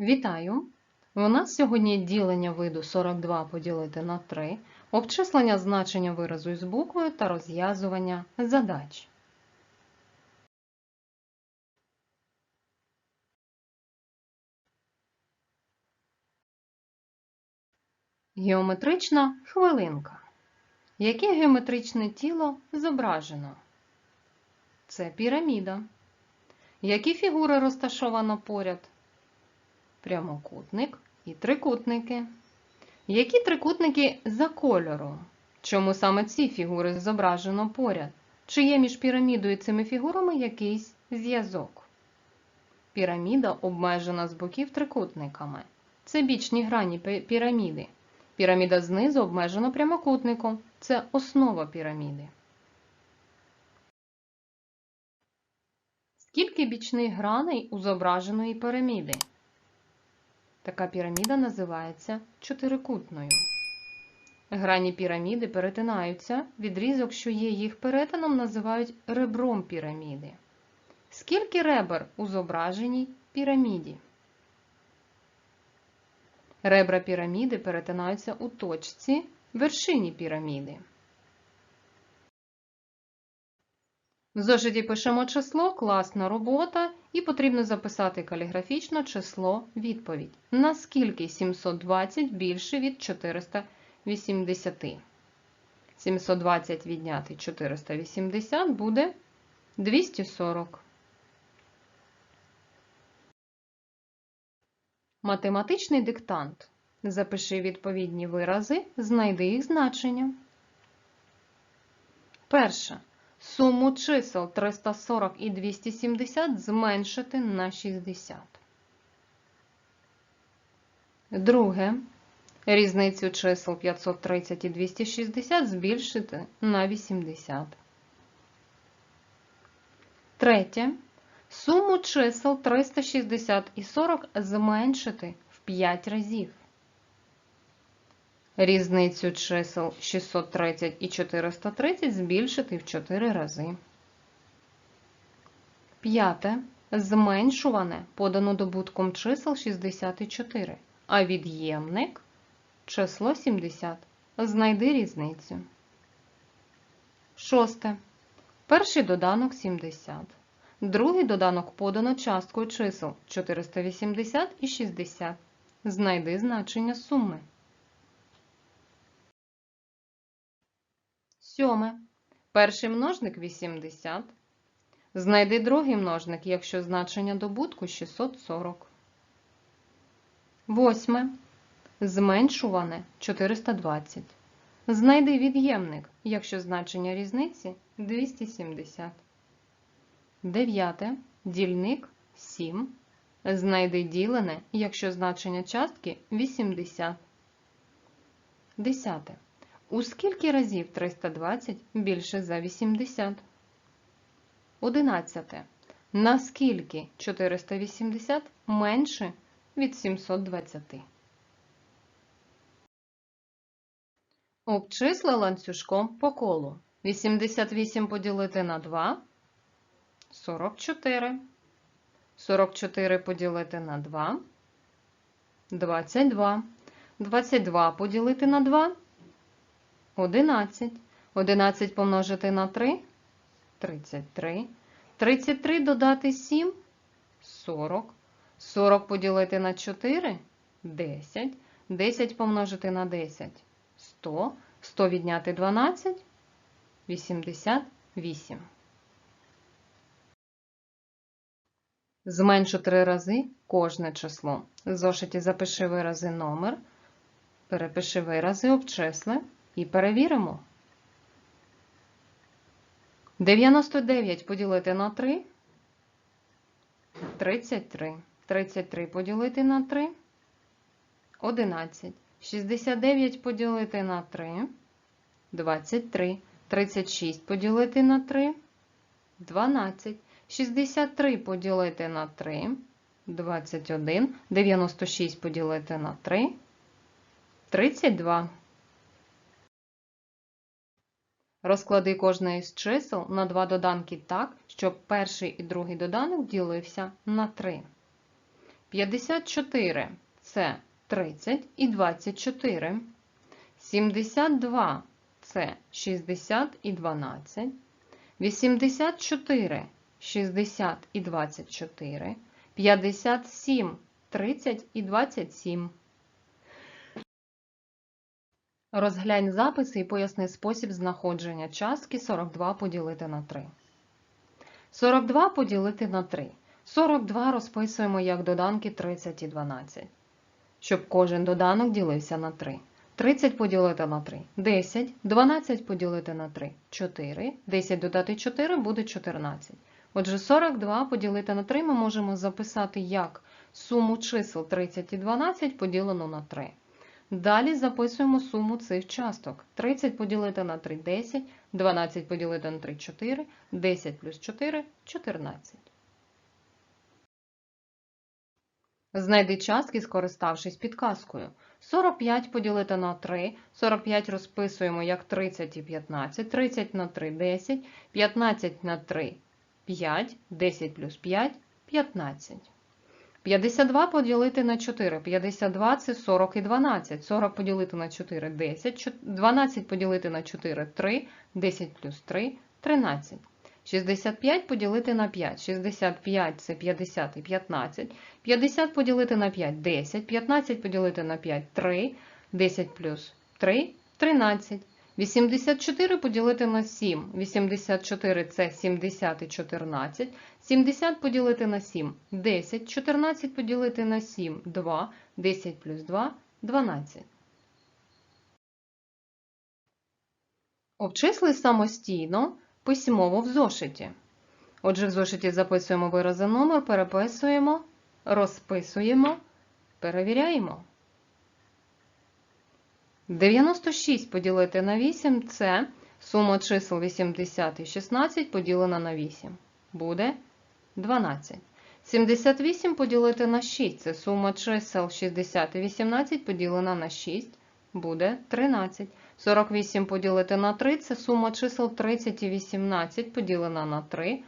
Вітаю! У нас сьогодні ділення виду 42 поділити на 3, обчислення значення виразу із буквою та розв'язування задач. Геометрична хвилинка. Яке геометричне тіло зображено? Це піраміда. Які фігури розташовано поряд? Прямокутник і трикутники. Які трикутники за кольором? Чому саме ці фігури зображено поряд? Чи є між пірамідою і цими фігурами якийсь зв'язок? Піраміда обмежена з боків трикутниками. Це бічні грані піраміди. Піраміда знизу обмежена прямокутником. Це основа піраміди. Скільки бічних граней у зображеної піраміди? Така піраміда називається чотирикутною. Грані піраміди перетинаються, відрізок, що є їх перетином, називають ребром піраміди. Скільки ребер у зображеній піраміді? Ребра піраміди перетинаються у точці вершині піраміди. В зошиті пишемо число, класна робота, і потрібно записати каліграфічно число відповідь. Наскільки 720 більше від 480? 720 відняти 480 буде 240. Математичний диктант. Запиши відповідні вирази, знайди їх значення. Перше. Суму чисел 340 і 270 зменшити на 60. Друге. Різницю чисел 530 і 260 збільшити на 80. Третє. Суму чисел 360 і 40 зменшити в 5 разів. Різницю чисел 630 і 430 збільшити в 4 рази. П'яте. Зменшуване подано добутком чисел 64, а від'ємник число 70. Знайди різницю. Шосте. Перший доданок 70. Другий доданок подано часткою чисел 480 і 60. Знайди значення суми. Сьоме. Перший множник 80. Знайди другий множник, якщо значення добутку 640. Восьме. Зменшуване 420. Знайди від'ємник, якщо значення різниці 270. Дев'яте. Дільник 7. Знайди ділене, якщо значення частки 80. Десяте. У скільки разів 320 більше за 80? 11. Наскільки 480 менше від 720? Обчисли ланцюжком по колу. 88 поділити на 2 – 44. 44 поділити на 2 – 22. 22 поділити на 2 – 11. 11 помножити на 3 – 33. 33 додати 7 – 40. 40 поділити на 4 – 10. 10 помножити на 10 – 100. 100 відняти 12 – 88. Зменшу три рази кожне число. В зошиті запиши вирази номер, перепиши вирази, обчисли і перевіримо. 99 поділити на 3 – 33. 33 поділити на 3 – 11. 69 поділити на 3 – 23. 36 поділити на 3 – 12. 63 поділити на 3 – 21. 96 поділити на 3 – 32. Розклади кожне із чисел на два доданки так, щоб перший і другий доданок ділився на 3. 54 це 30 і 24. 72 це 60 і 12. 84 60 і 24. 57 30 і 27. Розглянь записи і поясни спосіб знаходження частки 42 поділити на 3. 42 поділити на 3. 42 розписуємо як доданки 30 і 12. Щоб кожен доданок ділився на 3. 30 поділити на 3 – 10, 12 поділити на 3 – 4, 10 додати 4 буде 14. Отже, 42 поділити на 3 ми можемо записати як суму чисел 30 і 12 поділено на 3. Далі записуємо суму цих часток. 30 поділити на 3 – 10, 12 поділити на 3 – 4, 10 плюс 4 – 14. Знайди частки, скориставшись підказкою. 45 поділити на 3, 45 розписуємо як 30 і 15, 30 на 3 – 10, 15 на 3 – 5, 10 плюс 5 – 15. 52 поділити на 4, 52 – це 40 і 12, 40 поділити на 4 – 10, 12 поділити на 4 – 3, 10 плюс 3 – 13. 65 поділити на 5. 65 це 50 і 15. 50 поділити на 5 – 10. 15 поділити на 5 – 3. 10 плюс 3 – 13. 84 поділити на 7. 84 це 70 і 14. 70 поділити на 7 – 10. 14 поділити на 7 – 2. 10 плюс 2 – 12. Обчисли самостійно письмово в зошиті. Отже, в зошиті записуємо вирази номер, переписуємо, розписуємо, перевіряємо. 96 поділити на 8 це сума чисел 80 і 16 поділена на 8. Буде 12. 78 поділити на 6 це сума чисел 60 і 18 поділена на 6 буде 13. 48 поділити на 3 це сума чисел 30 і 18 поділена на 3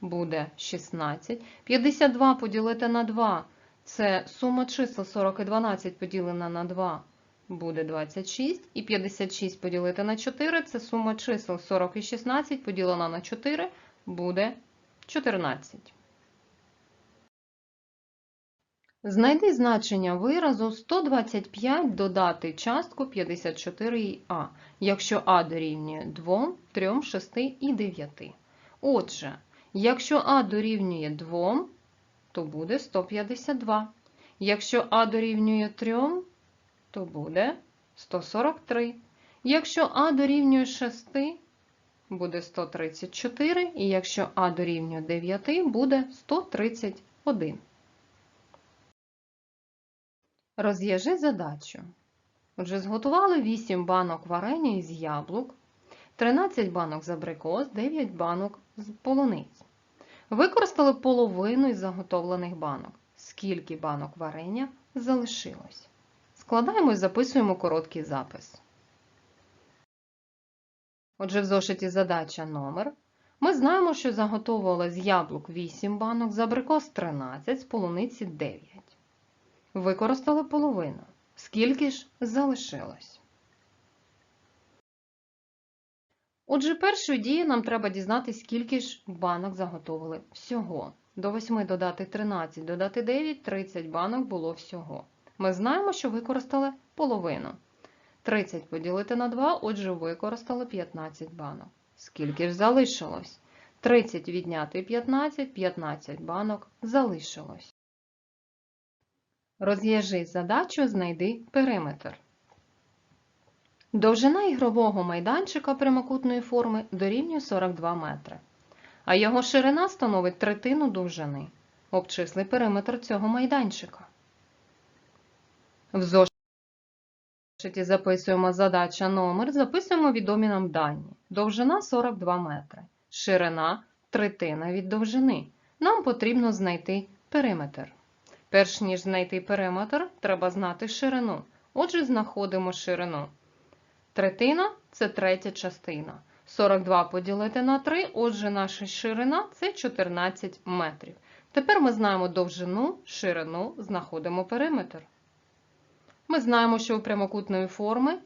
буде 16. 52 поділити на 2 це сума чисел 40 і 12 поділена на 2 буде 26. І 56 поділити на 4 це сума чисел 40 і 16 поділена на 4 буде 14. Знайди значення виразу 125 додати частку 54а, якщо а дорівнює 2, 3, 6 і 9. Отже, якщо а дорівнює 2, то буде 152. Якщо а дорівнює 3, то буде 143. Якщо а дорівнює 6, буде 134. І якщо а дорівнює 9, буде 131. Розв'яжи задачу. Отже, зготували 8 банок варення із яблук, 13 банок з абрикос, 9 банок з полуниць. Використали половину із заготовлених банок. Скільки банок варення залишилось? Складаємо і записуємо короткий запис. Отже, в зошиті задача номер. Ми знаємо, що заготовували з яблук 8 банок, з абрикос 13, з полуниці 9. Використали половину. Скільки ж залишилось? Отже, першою дією нам треба дізнатися, скільки ж банок заготовили всього. До 8 додати 13, додати 9, 30 банок було всього. Ми знаємо, що використали половину. 30 поділити на 2, отже, використали 15 банок. Скільки ж залишилось? 30 відняти 15, 15 банок залишилось. Розв'яжи задачу, знайди периметр. Довжина ігрового майданчика прямокутної форми дорівнює 42 метри, а його ширина становить третину довжини. Обчисли периметр цього майданчика. В зошиті записуємо задача номер, записуємо відомі нам дані. Довжина 42 метри, ширина третина від довжини. Нам потрібно знайти периметр. Перш ніж знайти периметр, треба знати ширину. Отже, знаходимо ширину. Третина це третя частина. 42 поділити на 3, отже, наша ширина це 14 метрів. Тепер ми знаємо довжину, ширину, знаходимо периметр. Ми знаємо, що у прямокутної форми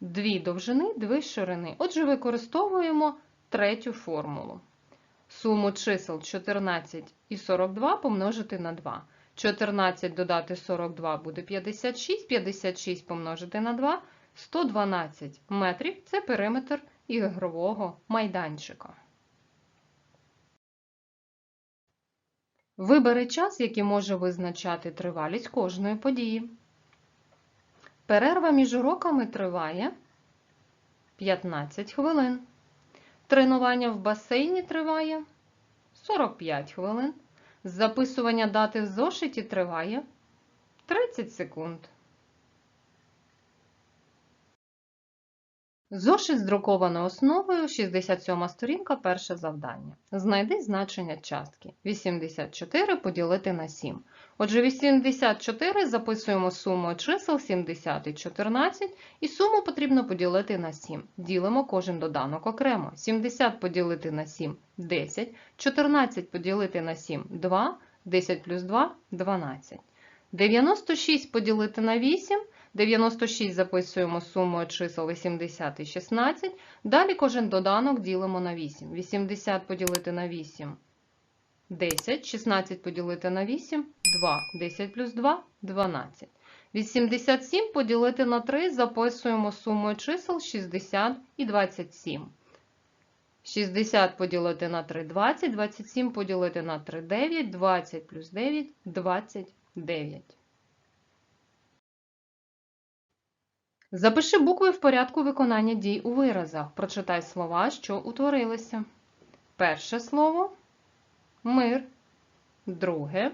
дві довжини, дві ширини. Отже, використовуємо третю формулу. Суму чисел 14 і 42 помножити на 2. 14 додати 42 буде 56, 56 помножити на 2 112 метрів це периметр ігрового майданчика. Вибери час, який може визначати тривалість кожної події. Перерва між уроками триває 15 хвилин. Тренування в басейні триває 45 хвилин. Записування дати в зошиті триває 30 секунд. Зошит з друкованою основою, 67 сторінка, перше завдання. Знайди значення частки. 84 поділити на 7. Отже, 84 записуємо суму чисел 70 і 14, і суму потрібно поділити на 7. Ділимо кожен доданок окремо. 70 поділити на 7 – 10, 14 поділити на 7 – 2, 10 плюс 2 – 12. 96 поділити на 8 – 96 записуємо сумою чисел 80 і 16. Далі кожен доданок ділимо на 8. 80 поділити на 8 – 10. 16 поділити на 8 – 2. 10 плюс 2 – 12. 87 поділити на 3 записуємо сумою чисел 60 і 27. 60 поділити на 3 – 20. 27 поділити на 3 – 9. 20 плюс 9 – 29. Запиши букви в порядку виконання дій у виразах. Прочитай слова, що утворилися. Перше слово мир, друге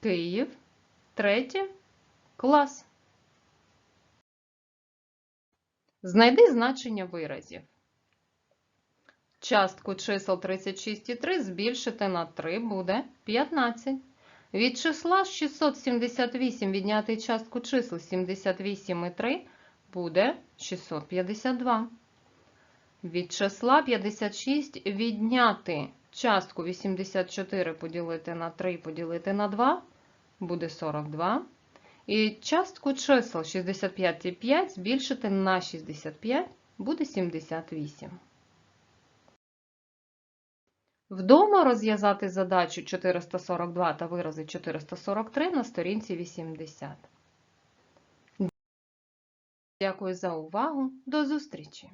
Київ, третє клас. Знайди значення виразів. Частку чисел 36 і 3 збільшити на 3 буде 15. Від числа 678 відняти частку чисел 78 і 3 буде 652. Від числа 56 відняти частку 84 поділити на 3 поділити на 2 буде 42. І частку чисел 65 і 5 збільшити на 65 буде 78. Вдома розв'язати задачу 442 та вирази 443 на сторінці 80. Дякую за увагу. До зустрічі!